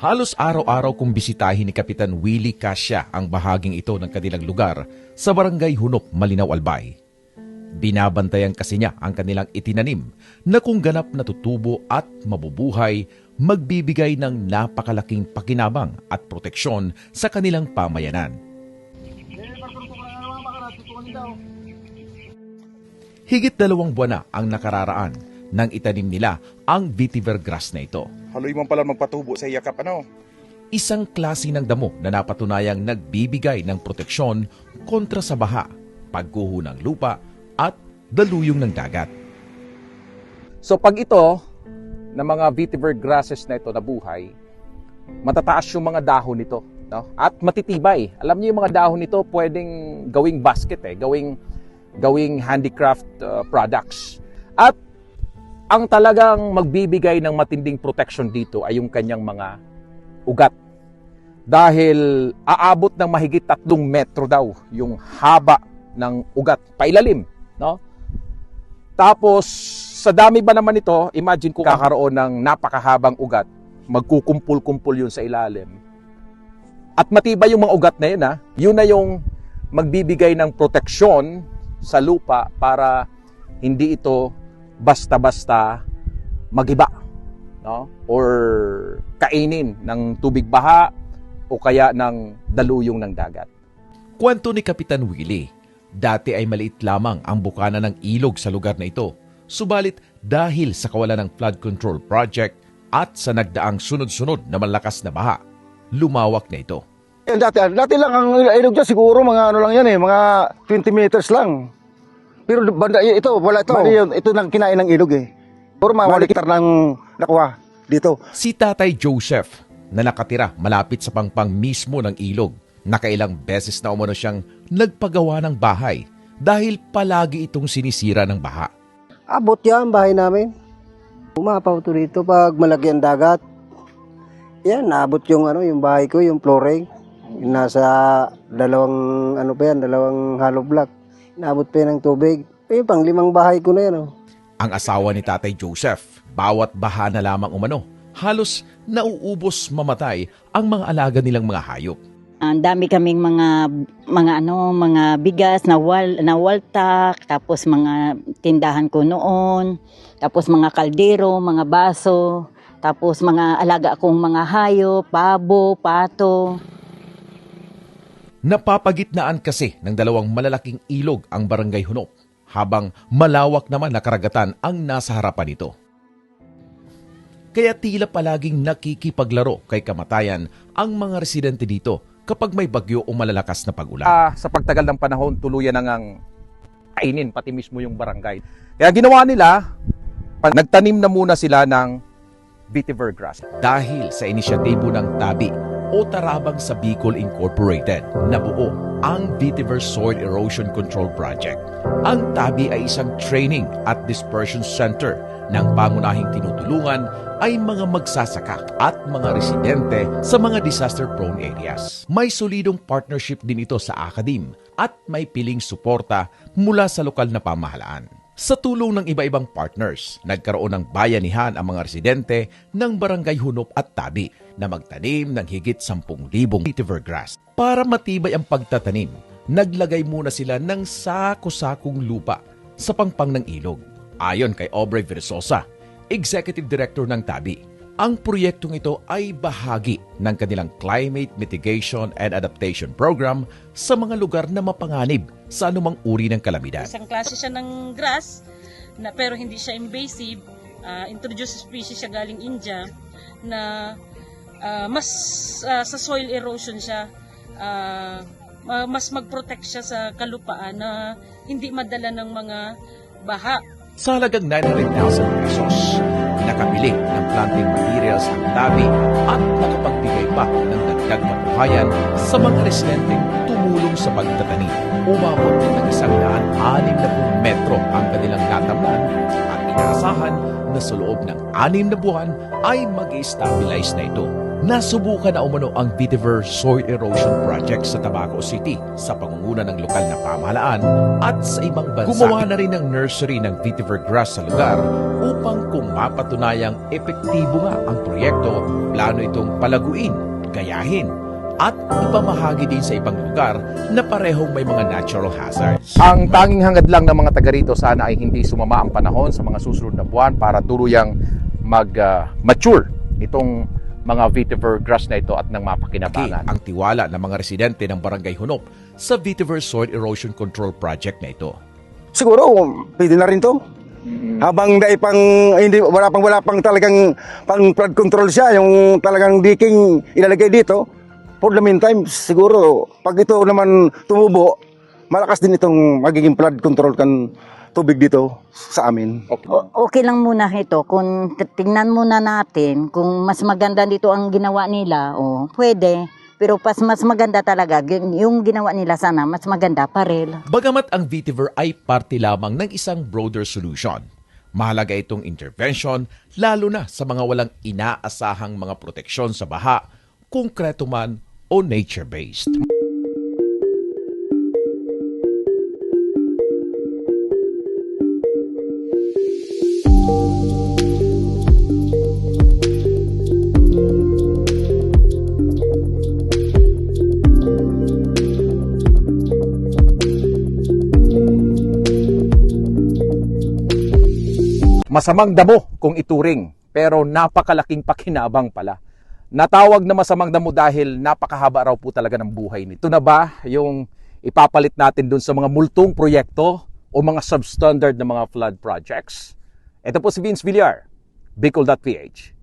Halos araw-araw kong bisitahin ni Kapitan Willie Cassia ang bahaging ito ng kanilang lugar sa barangay Hunop, Malinaw, Albay. Binabantayan kasi niya ang kanilang itinanim na kung ganap na tutubo at mabubuhay, magbibigay ng napakalaking pakinabang at proteksyon sa kanilang pamayanan. Higit dalawang buwan na ang nakararaan nang itanim nila ang vetiver grass na ito. Haloy man pala magpatubo sa yakap ano. Isang klase ng damo na napatunayang nagbibigay ng proteksyon kontra sa baha, pagguho ng lupa at daluyong ng dagat. So pag ito, na mga vetiver grasses na ito na buhay, matataas yung mga dahon nito. No? At matitibay. Alam niyo yung mga dahon nito pwedeng gawing basket eh, gawing gawing handicraft uh, products. At ang talagang magbibigay ng matinding protection dito ay yung kanyang mga ugat. Dahil aabot ng mahigit tatlong metro daw yung haba ng ugat, pailalim. No? Tapos, sa dami ba naman ito, imagine kung kakaroon ng napakahabang ugat, magkukumpul-kumpul yun sa ilalim. At matibay yung mga ugat na yun, ha? yun na yung magbibigay ng proteksyon sa lupa para hindi ito basta-basta magiba no? or kainin ng tubig baha o kaya ng daluyong ng dagat. Kwento ni Kapitan Willie, dati ay maliit lamang ang bukana ng ilog sa lugar na ito. Subalit dahil sa kawalan ng flood control project at sa nagdaang sunod-sunod na malakas na baha, lumawak na ito. Yan dati, dati lang ang ilog dyan, siguro mga ano lang yan eh, mga 20 meters lang. Pero banda, ito, wala ito. Bali yun, ito nang kinain ng ilog eh. Puro mga waliktar ng nakuha dito. Si Tatay Joseph na nakatira malapit sa pangpang mismo ng ilog. Nakailang beses na umano siyang nagpagawa ng bahay dahil palagi itong sinisira ng baha. Abot yan, bahay namin. Umapaw to dito pag malaki ang dagat. Yan, naabot yung ano, yung bahay ko, yung flooring. Yung Nasa dalawang, ano pa yan, dalawang hollow block. Naabot pa ng tubig. Eh, pang limang bahay ko na yan, oh. Ang asawa ni Tatay Joseph, bawat baha na lamang umano, halos nauubos mamatay ang mga alaga nilang mga hayop. Ang dami kaming mga mga ano, mga bigas na wal na waltak, tapos mga tindahan ko noon, tapos mga kaldero, mga baso, tapos mga alaga akong mga hayop, pabo, pato. Napapagitnaan kasi ng dalawang malalaking ilog ang barangay Hunop, habang malawak naman na karagatan ang nasa harapan nito. Kaya tila palaging nakikipaglaro kay kamatayan ang mga residente dito kapag may bagyo o malalakas na pagulan. Ah, sa pagtagal ng panahon, tuluyan na ngang kainin pati mismo yung barangay. Kaya ginawa nila, nagtanim na muna sila ng vetiver grass. dahil sa inisyatibo ng TABI o Tarabang sa Bicol Incorporated na buo ang Vetiver Soil Erosion Control Project. Ang TABI ay isang training at dispersion center ng pangunahing tinutulungan ay mga magsasaka at mga residente sa mga disaster-prone areas. May solidong partnership din ito sa akadim at may piling suporta mula sa lokal na pamahalaan. Sa tulong ng iba-ibang partners, nagkaroon ng bayanihan ang mga residente ng Barangay Hunop at Tabi na magtanim ng higit 10,000 vetiver grass. Para matibay ang pagtatanim, naglagay muna sila ng sako-sakong lupa sa pangpang ng ilog. Ayon kay Aubrey Versosa, Executive Director ng Tabi, ang proyektong ito ay bahagi ng kanilang Climate Mitigation and Adaptation Program sa mga lugar na mapanganib sa anumang uri ng kalamidad. Isang klase siya ng grass, na, pero hindi siya invasive. Ah, introduced species siya galing India na ah, mas ah, sa soil erosion siya. ma- mas mag-protect siya sa kalupaan na hindi madala ng mga baha. Sa halagang 900,000 pesos, nakabili planting materials ang tabi at nakapagbigay pa ng dagdag kabuhayan sa mga residenteng tumulong sa pagtatanim. Umabot ng isang daan anim na metro ang kanilang natamnan at inaasahan na sa loob ng anim na buwan ay mag-stabilize na ito Nasubukan na umano ang Vitiver Soil Erosion Project sa Tabaco City sa pangunguna ng lokal na pamahalaan at sa ibang bansa. Gumawa na rin ng nursery ng vetiver grass sa lugar upang kung mapatunayang epektibo nga ang proyekto, plano itong palaguin, gayahin, at ipamahagi din sa ibang lugar na parehong may mga natural hazards. Ang tanging hangad lang ng mga taga rito sana ay hindi sumama ang panahon sa mga susunod na buwan para tuluyang mag-mature itong mga vetiver grass na ito at nang mapakinabangan. ang tiwala ng mga residente ng Barangay Hunop sa Vitiver Soil Erosion Control Project na ito. Siguro, pwede na rin to. Habang dai pang hindi wala pang wala pang talagang pang flood control siya, yung talagang diking ilalagay dito. For the meantime, siguro pag ito naman tumubo, malakas din itong magiging flood control kan tubig dito sa amin. O- okay lang muna ito kung tingnan muna natin kung mas maganda dito ang ginawa nila o pwede pero pas mas maganda talaga yung ginawa nila sana mas maganda parel Bagamat ang Vitiver ay parte lamang ng isang broader solution, mahalaga itong intervention lalo na sa mga walang inaasahang mga proteksyon sa baha, konkreto man o nature-based. Masamang damo kung ituring, pero napakalaking pakinabang pala. Natawag na masamang damo dahil napakahaba raw po talaga ng buhay nito. Ito na ba yung ipapalit natin dun sa mga multong proyekto o mga substandard na mga flood projects? Ito po si Vince Villar, Bicol.ph.